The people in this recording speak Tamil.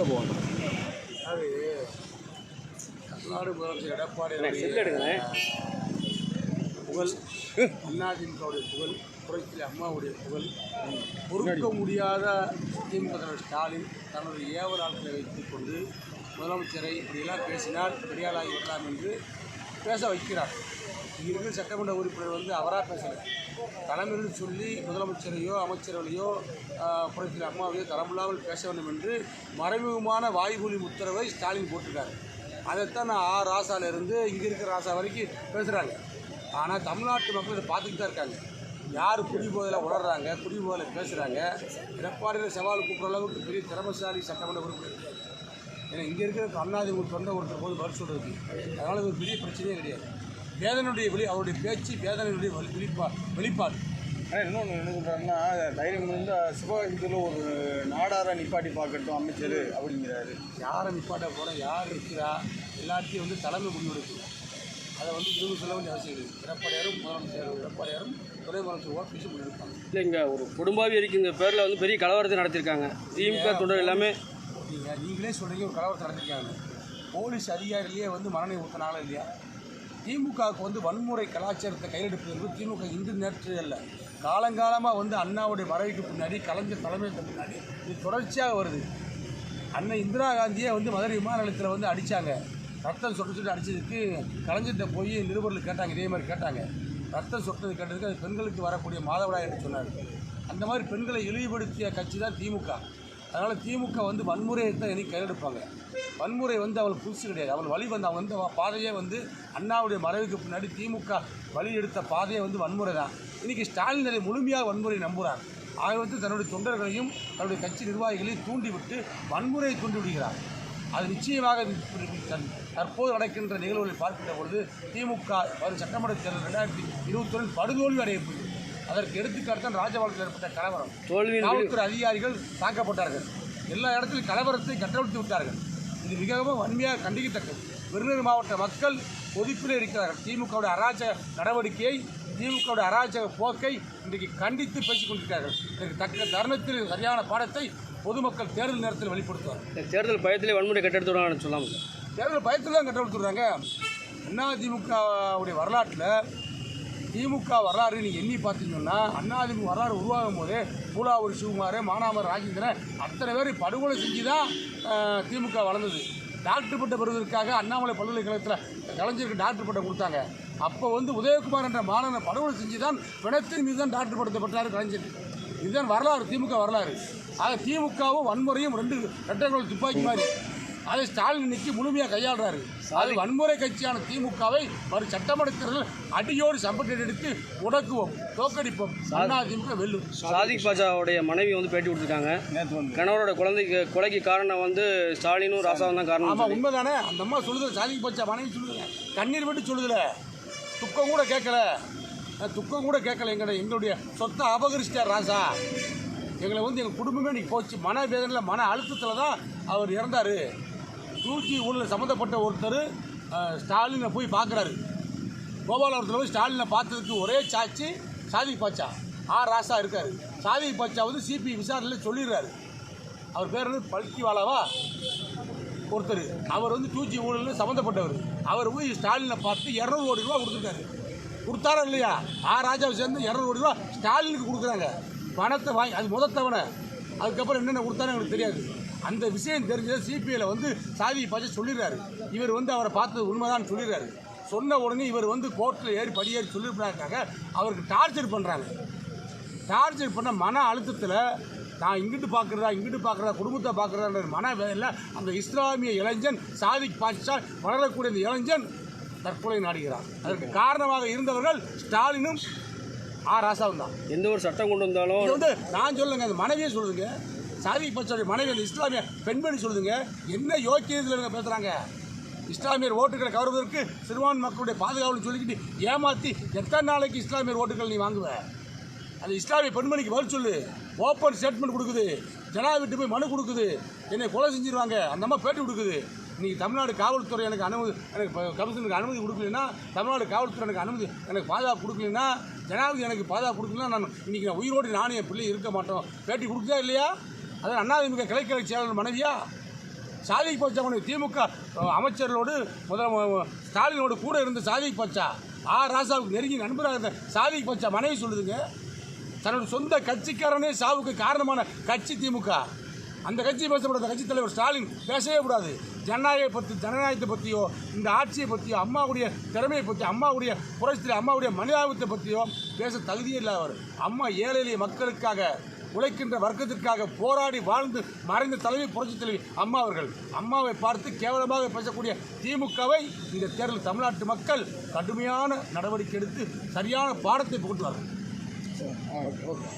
உள்ளே போகணும். தமிழ்நாடு முதலமைச்சர் எடப்பாடி புகழ் அதிமுகவுடைய புகழ் புரட்சி அம்மாவுடைய புகழ் பொறுக்க முடியாத திமுக தலைவர் ஸ்டாலின் தனது ஏவல் ஆட்களை வைத்துக் கொண்டு முதலமைச்சரை இப்படியெல்லாம் பேசினால் பெரியாளாகி விடலாம் என்று பேச வைக்கிறார். இங்கே இருக்கிற சட்டமன்ற உறுப்பினர் வந்து அவராக பேசலை. தலைமையில் சொல்லி முதலமைச்சரையோ அமைச்சர்களையோ ஆஹ், அம்மாவையோ தரமில்லாமல் பேச வேண்டும் என்று மறைமுகமான வாய்மொழி உத்தரவை ஸ்டாலின் போட்டிருக்காரு. அதைத்தான் நான் ஆ ராசாவிலேருந்து இங்கே இருக்கிற ராசா வரைக்கும் பேசுகிறாங்க ஆனால் தமிழ்நாட்டு மக்கள் இதை பார்த்துக்கிட்டு தான் இருக்காங்க. யார் குடிபோதையில் உணர்றாங்க குடிபோதையில் பேசுகிறாங்க எடப்பாடியில் சவால் கூப்பிட்ற அளவுக்கு பெரிய திறமசாலி சட்டமன்ற உறுப்பினர். ஏன்னா இங்கே இருக்கிற அண்ணாதி ஒரு தொண்டை ஒருத்தர் போது பதில் சொல்கிறதுக்கு அதனால் இது ஒரு பெரிய பிரச்சனையே கிடையாது. வேதனுடைய வெளி அவருடைய பேச்சு வேதனையுடைய வெளி வெளிப்பா வெளிப்பாடு. ஆனால் இன்னொன்று என்ன சொல்கிறாருன்னா தைரியம் இருந்தால் சிவகாசியில் ஒரு நாடார நிப்பாட்டி பார்க்கட்டும் அமைச்சர் அப்படிங்கிறாரு. யாரை நிப்பாட்ட போகிற யார் இருக்கிறா எல்லாத்தையும் வந்து தலைமை முடிவெடுக்கும் அதை வந்து திரும்ப சொல்ல வேண்டிய அவசியம் இல்லை எடப்பாடியாரும் முதலமைச்சர் எடப்பாடியாரும் துணை முதலமைச்சர் ஓபிஎஸ் முடிவெடுப்பாங்க இல்லை இங்கே ஒரு குடும்பாவி இருக்குங்க பேரில் வந்து பெரிய கலவரத்தை நடத்தியிருக்காங்க. திமுக தொண்டர் எல்லாமே நீங்கள் நீங்களே சொல்கிறீங்க ஒரு கலவரத்தை நடத்திருக்காங்க போலீஸ் அதிகாரிலேயே வந்து மரணம் ஊற்றினாலும் இல்லையா? திமுகவுக்கு வந்து வன்முறை கலாச்சாரத்தை கையெடுப்பது என்பது திமுக இன்று நேற்று அல்ல. காலங்காலமாக வந்து அண்ணாவுடைய மறைவுக்கு பின்னாடி கலைஞர் தலைமைக்கு பின்னாடி இது தொடர்ச்சியாக வருது. அண்ணன் இந்திரா காந்தியே வந்து மதுரை விமான நிலையத்தில் வந்து அடித்தாங்க ரத்தம் சொட்டு சொட்டு அடிச்சதுக்கு கலைஞர்கிட்ட போய் நிருபர்கள் கேட்டாங்க இதே மாதிரி கேட்டாங்க. ரத்தம் சொட்டது கேட்டதுக்கு அது பெண்களுக்கு வரக்கூடிய மாதவிடாய் என்று சொன்னார் அந்த மாதிரி பெண்களை இழிவுபடுத்திய கட்சி தான் திமுக. அதனால் திமுக வந்து வன்முறையை தான் எனக்கு கையெடுப்பாங்க. வன்முறை வந்து அவளுக்கு புதுசு கிடையாது. அவள் வழி வந்து அவன் வந்து பாதையே வந்து அண்ணாவுடைய மறைவுக்கு பின்னாடி திமுக வழி எடுத்த பாதையே வந்து வன்முறை தான். இன்றைக்கி ஸ்டாலின் அதை முழுமையாக வன்முறை நம்புகிறார் ஆக வந்து தன்னுடைய தொண்டர்களையும் தன்னுடைய கட்சி நிர்வாகிகளையும் தூண்டிவிட்டு வன்முறையை தூண்டி விடுகிறார். அது நிச்சயமாக தற்போது நடக்கின்ற நிகழ்வுகளை பார்க்கின்ற பொழுது திமுக வரும் சட்டமன்ற தேர்தல் ரெண்டாயிரத்தி இருபத்தொன்னில் படுதோல்வி அடையப்படுகிறது அதற்கு எடுத்துக்காட்டுதான் ராஜபாளையத்தில் ஏற்பட்ட கலவரம். காவல்துறை அதிகாரிகள் தாக்கப்பட்டார்கள். எல்லா இடத்திலும் கலவரத்தை கட்டவிழ்த்து விட்டார்கள். இது மிகவும் வன்மையாக கண்டிக்கத்தக்கது. விருதுநகர் மாவட்ட மக்கள் கொதிப்பிலே இருக்கிறார்கள். திமுகவுடைய அராஜக நடவடிக்கையை திமுகவுடைய அராஜக போக்கை இன்றைக்கு கண்டித்து பேசிக் கொண்டிருக்கிறார்கள். இதற்கு தக்க தருணத்தில் சரியான பாடத்தை பொதுமக்கள் தேர்தல் நேரத்தில் வெளிப்படுத்துவார் தேர்தல் பயத்திலே வன்முறை கட்டெடுத்து விடுவாங்கன்னு சொல்லாமல் தேர்தல் பயத்தில் தான் கட்டவிழ்த்துறாங்க அண்ணா திமுகவுடைய வரலாற்றில் திமுக வரலாறு நீங்கள் எண்ணி பார்த்தீங்கன்னா அண்ணாதிமுக வரலாறு உருவாகும் போது பூலாவூர் சிவகுமார் மானாமர் ராஜேந்திரன் அத்தனை பேர் படுகொலை செஞ்சு தான் திமுக வளர்ந்தது. டாக்டர் பட்டம் பெறுவதற்காக அண்ணாமலை பல்கலைக்கழகத்தில் கலைஞருக்கு டாக்டர் பட்டம் கொடுத்தாங்க. அப்போ வந்து உதயகுமார் என்ற மாணவனை படுகொலை செஞ்சு தான் பிணத்தின் மீது தான் டாக்டர் பட்டத்தை பெற்றார் கலைஞர். இதுதான் வரலாறு திமுக வரலாறு. ஆக திமுகவும் வன்முறையும் ரெண்டு ரெட்டை துப்பாக்கி மாதிரி. அதை ஸ்டாலின் இன்னைக்கு முழுமையாக கையாளுறாரு. அது வன்முறை கட்சியான திமுகவை வரும் சட்டமன்ற தேர்தலில் அடியோடு சம்பட்டை எடுத்து முடக்குவோம் தோக்கடிப்போம். அண்ணா திமுக வெல்லும். சாதிக் பாஜாவுடைய மனைவி வந்து பேட்டி கொடுத்துருக்காங்க. கணவரோட குழந்தைக்கு கொலைக்கு காரணம் வந்து ஸ்டாலினும் ராசாவும் தான் காரணம் ஆமாம் உண்மைதானே? அந்த அம்மா சொல்லுது சாதிக்கு பச்சா மனைவி சொல்லுதுல. கண்ணீர் விட்டு சொல்லுதுல. துக்கம் கூட கேட்கல. துக்கம் கூட கேட்கல எங்களுடைய எங்களுடைய சொத்தை அபகரிச்சிட்டார் ராசா. எங்களை வந்து எங்கள் குடும்பமே இன்னைக்கு போச்சு. மன வேதனையில் மன அழுத்தத்தில் தான் அவர் இறந்தார். தூக்கி ஊழல் சம்மந்தப்பட்ட ஒருத்தர் ஸ்டாலினை போய் பார்க்குறாரு கோபாலபுரத்தில் போய் ஸ்டாலினை பார்த்ததுக்கு ஒரே சாட்சி சாதி பாச்சா. ஆர் ராசா இருக்கார். சாதி பாச்சா வந்து சிபி விசாரணையில் சொல்லிடுறாரு. அவர் பேர் வந்து பல்கிவாலாவா? ஒருத்தர். அவர் வந்து டூஜி ஊழலில் சம்மந்தப்பட்டவர் அவர் போய் ஸ்டாலினை பார்த்து இரநூறு கோடி ரூபா கொடுத்துருக்காரு. கொடுத்தாரா இல்லையா? ஆ ராஜாவை சேர்ந்து இரநூறு கோடி ரூபா ஸ்டாலினுக்கு கொடுக்குறாங்க. பணத்தை வாங்கி அது முத தவணை. அதுக்கப்புறம் என்னென்ன கொடுத்தாரு எங்களுக்கு தெரியாது. அந்த விஷயம் தெரிஞ்சதை சிபிஐயில் வந்து சாதியை பார்த்து சொல்லிடுறாரு. இவர் வந்து அவரை பார்த்தது உண்மைதான் சொல்லிடுறாரு. சொன்ன உடனே இவர் வந்து கோர்ட்டில் ஏறி படியேறி சொல்லியிருப்பாங்க அவருக்கு டார்ச்சர் பண்ணுறாங்க டார்ச்சர் பண்ண மன அழுத்தத்தில் நான் இங்கிட்டு பார்க்குறதா இங்கிட்டு பார்க்குறதா குடும்பத்தை பார்க்குறதான்ற மன வேலையில் அந்த இஸ்லாமிய இளைஞன் சாதிக் பாட்ஷா வளரக்கூடிய இந்த இளைஞன் தற்கொலை நாடுகிறார் அதற்கு காரணமாக இருந்தவர்கள் ஸ்டாலினும் ஆ ராசாவும் தான். எந்த ஒரு சட்டம் கொண்டு வந்தாலும் இது வந்து நான் சொல்லுங்க அந்த மனைவியே சொல்லுதுங்க. சாதிக் பாட்சாவுடைய மனைவி இஸ்லாமிய பெண்மணி சொல்லுதுங்க. என்ன யோக்கியத்தில் இவங்க பேசுகிறாங்க இஸ்லாமியர் ஓட்டுகளை கவர்வதற்கு சிறுபான்மை மக்களுடைய பாதுகாவல்னு சொல்லிக்கிட்டு ஏமாற்றி எத்தனை நாளைக்கு இஸ்லாமியர் ஓட்டுகள் நீ வாங்குவ? அந்த இஸ்லாமிய பெண்மணிக்கு பதில் சொல்லு. ஓப்பன் ஸ்டேட்மெண்ட் கொடுக்குது. ஜனாதிபதி போய் மனு கொடுக்குது. என்னை கொலை செஞ்சிருவாங்க. அந்த அம்மா பேட்டி கொடுக்குது. நீ தமிழ்நாடு காவல்துறை எனக்கு அனுமதி எனக்கு கமிஷனுக்கு அனுமதி கொடுக்கலன்னா தமிழ்நாடு காவல்துறை எனக்கு அனுமதி எனக்கு பாதுகாப்பு கொடுக்கலன்னா ஜனாதிபதி எனக்கு பாதுகாப்பு கொடுக்கலன்னா நான் இன்றைக்கி நான் உயிரோடு நானும் என் பிள்ளை இருக்க மாட்டோம். பேட்டி கொடுக்குதா இல்லையா? அதான் அண்ணாதிமுக கிளைக்கலை செயலாளர் மனைவியா? சாதி பச்சா உனக்கு திமுக அமைச்சர்களோடு முதல் ஸ்டாலினோடு கூட இருந்த சாதி பச்சா? ஆ ராசாவுக்கு நெருங்கி நண்பராக இருந்த சாதி பச்சா? மனைவி சொல்லுதுங்க. தன்னோட சொந்த கட்சிக்காரனே சாவுக்கு காரணமான கட்சி திமுக. அந்த கட்சி பேசப்படாத கட்சி தலைவர் ஸ்டாலின் பேசவே கூடாது. ஜனநாயகத்தை பற்றி ஜனநாயகத்தை பற்றியோ இந்த ஆட்சியை பற்றியோ அம்மாவுடைய திறமையை பற்றி அம்மாவுடைய புரட்சி அம்மாவுடைய மனிதாபத்தை பற்றியோ பேச தகுதியே இல்லாதவர் அம்மா ஏழை எளிய மக்களுக்காக உழைக்கின்ற வர்க்கத்திற்காக போராடி வாழ்ந்து மறைந்த தலைவி புரட்சி தலைவி அம்மா அவர்கள். அம்மாவை பார்த்து கேவலமாக பேசக்கூடிய திமுகவை இந்த தேர்தல் தமிழ்நாட்டு மக்கள் கடுமையான நடவடிக்கை எடுத்து சரியான பாடத்தை புகட்டுவார்கள். ஓகே.